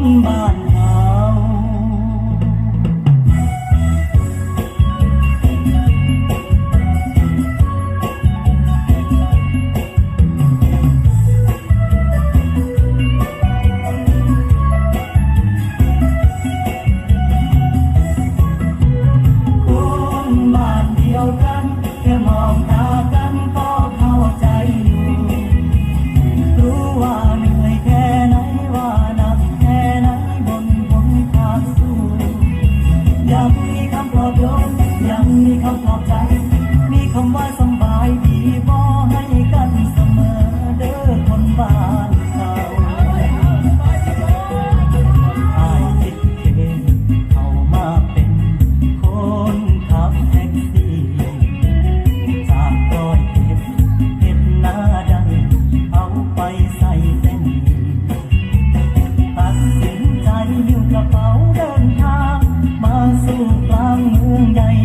Mà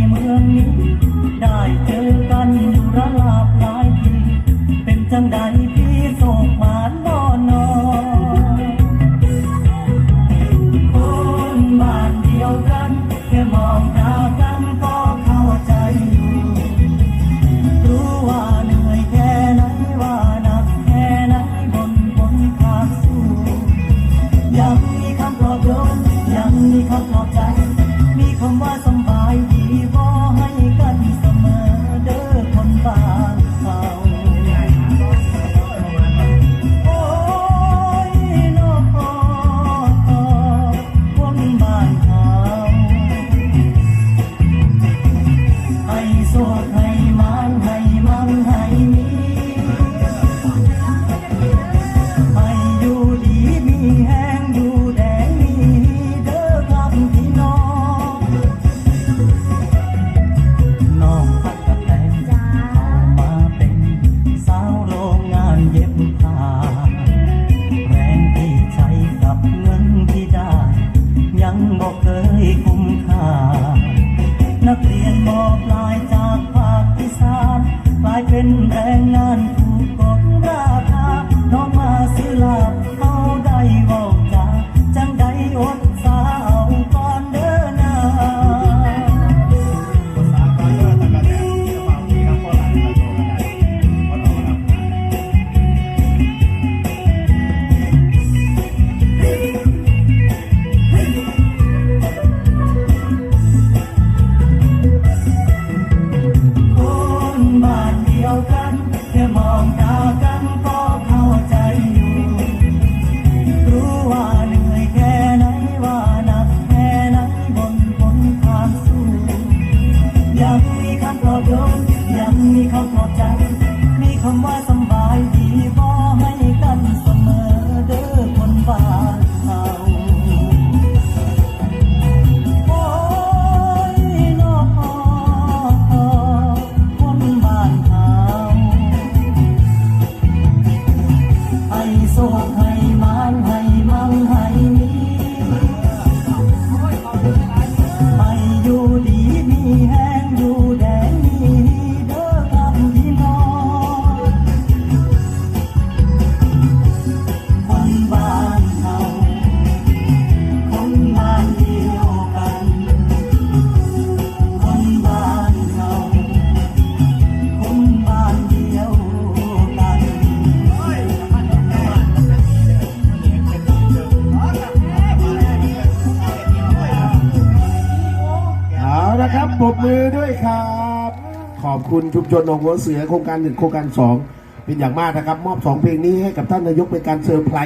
เมืองนี้ได้เจอ not, not นะครับปรบมือด้วยครับ ขอบคุณชุมชนหนองหัวเสือโครงการหนึ่งโครงการสองเป็นอย่างมากนะครับ มอบสองเพลงนี้ให้กับท่านนายกเป็นการเซอร์ไพรส์